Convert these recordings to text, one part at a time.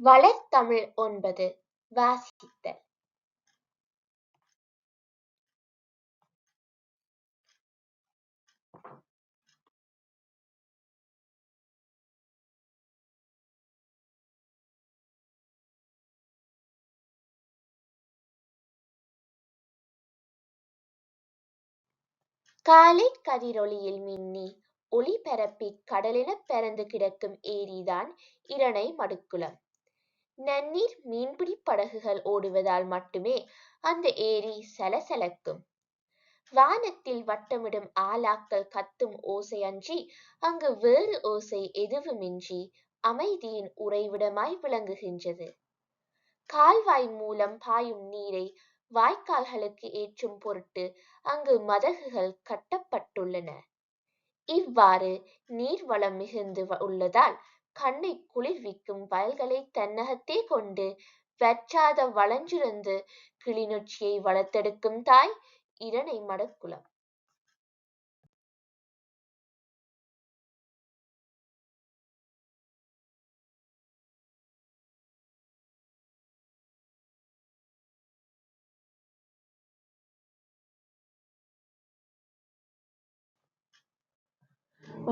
வளர்த்தமிழ் ஒன்பது வாசித்தல் காலை கதிரொளியில் மின்னி ஒளிபரப்பிக் கடலெனப் பரந்து கிடக்கும் ஏரிதான் இரணை மடுக்குளம். நன்னீர் மீன்பிடி படகுகள் ஓடுவதால் மட்டுமே அந்த ஏரி சலசலக்கும். வானத்தில் வட்டமிடும் ஆலாக்கள் கத்தும் ஓசை அன்றி அங்கு வேறு ஓசை எதுவுமின்றி அமைதியின் உறைவிடமாய் விளங்குகின்றது. கால்வாய் மூலம் பாயும் நீரை வாய்க்கால்களுக்கு ஏற்றும் பொருட்டு அங்கு மதகுகள் கட்டப்பட்டுள்ளன. இவ்வாறு நீர்வளம் மிகுந்து உள்ளதால் கண்ணைக் குளிர்விக்கும் வயல்களைத் தன்னகத்தே கொண்டு வற்றாத வளஞ்சிறந்து கிளிநொச்சியை வளர்த்தெடுக்கும் தாய் இரணை மடக்குலம்.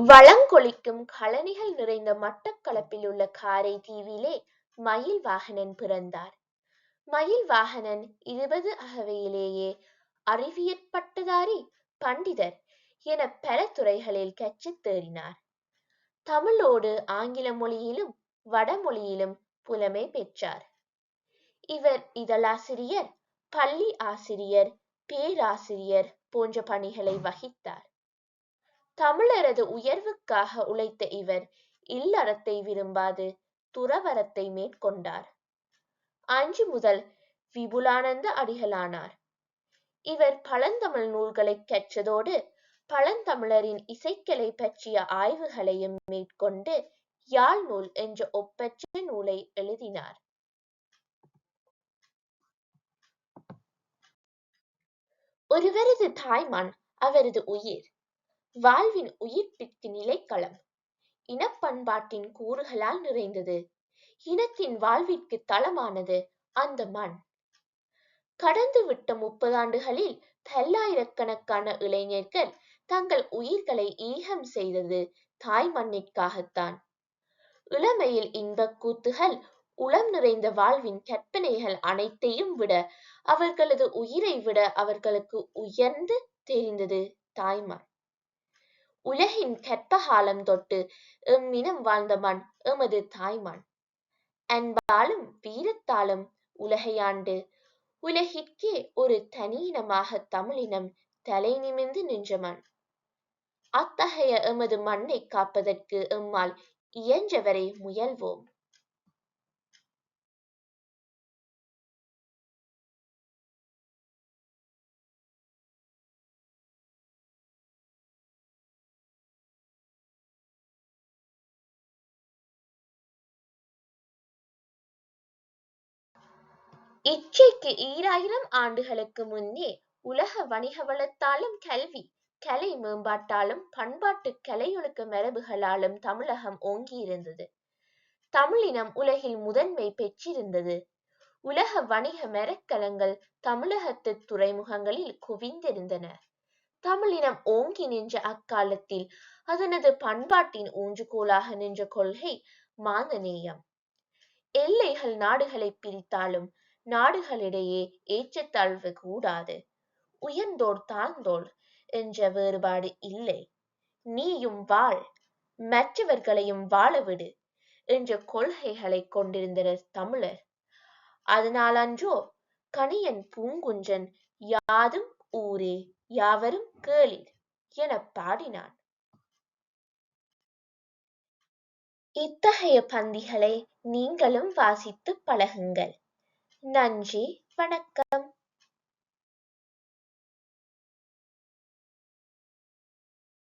வளங்கொழிக்கும் கழனிகள் நிறைந்த மட்டக்களப்பில் உள்ள காரை தீவிலே மயில் வாகனன் பிறந்தார். மயில் வாகனன் இருபது அகவையிலேயே அறிவியற் பட்டதாரி, பண்டிதர் என பல துறைகளில் கற்றுத் தேறினார். தமிழோடு ஆங்கில மொழியிலும் வடமொழியிலும் புலமை பெற்றார். இவர் இதழாசிரியர், பள்ளி ஆசிரியர், பேராசிரியர் போன்ற பணிகளை வகித்தார். தமிழரது உயர்வுக்காக உழைத்த இவர் இல்லறத்தை விரும்பாது துறவறத்தை மேற்கொண்டார். அன்று முதல் விபுலானந்த அடிகளானார். இவர் பழந்தமிழ் நூல்களை கற்றதோடு பழந்தமிழரின் இசைக்கலை பற்றிய ஆய்வுகளையும் மேற்கொண்டு யாழ் நூல் என்ற ஒப்பற்ற நூலை எழுதினார். ஒருவரது தாய்மான் அவரது உயிர். வாழ்வின் உயிர்ப்பிற்கு நிலைக்களம். இனப்பண்பாட்டின் கூறுகளால் நிறைந்தது. இனத்தின் வாழ்விற்கு தளமானது அந்த மண். கடந்துவிட்ட முப்பதாண்டுகளில் பல்லாயிரக்கணக்கான இளைஞர்கள் தங்கள் உயிர்களை ஈகம் செய்தது தாய் மண்ணிற்காகத்தான். இளமையில் இன்பக் கூத்துகள், உளம் நிறைந்த வாழ்வின் கற்பனைகள் அனைத்தையும் விட அவர்களது உயிரை விட அவர்களுக்கு உயர்ந்து தெரிந்தது தாய்மண். உலகின் கற்பகாலம் தொட்டு எம்மினம் வாழ்ந்த மண் எமது தாய்மண். அன்பாலும் வீரத்தாலும் உலகையாண்டு உலகிற்கே ஒரு தனியினமாக தமிழினம் தலைநிமிர்ந்து நின்ற மண். அத்தகைய எமது மண்ணை காப்பதற்கு எம்மால் இயன்றவரை முயல்வோம். இச்சைக்கு ஈராயிரம் ஆண்டுகளுக்கு முன்னே உலக வணிக வளத்தாலும் கல்வி, கலை மேம்பாட்டாலும் பண்பாட்டு கலையொழுக்க மரபுகளாலும் தமிழகம் ஓங்கியிருந்தது. தமிழினம் உலகில் முதன்மை பெற்றிருந்தது. உலக வணிக மரக்கலங்கள் தமிழகத்து துறைமுகங்களில் குவிந்திருந்தன. தமிழினம் ஓங்கி நின்ற அக்காலத்தில் அதனது பண்பாட்டின் ஊன்றுகோலாக நின்ற கொள்கை மாந்தநேயம். எல்லைகள் நாடுகளை பிரித்தாலும் நாடுகளிடையே ஏற்றத்தாழ்வு கூடாது. உயர்ந்தோர் தாழ்ந்தோர் என்ற வேறுபாடு இல்லை. நீயும் வாழ், மற்றவர்களையும் வாழவிடு என்ற கொள்கைகளைக் கொண்டிருந்தனர் தமிழர். அதனாலன்றோ கணியன் பூங்குன்றன் யாதும் ஊரே யாவரும் கேளிர் என பாடினான். இத்தகைய பந்திகளை நீங்களும் வாசித்துப் பழகுங்கள். நன்றி வணக்கம்.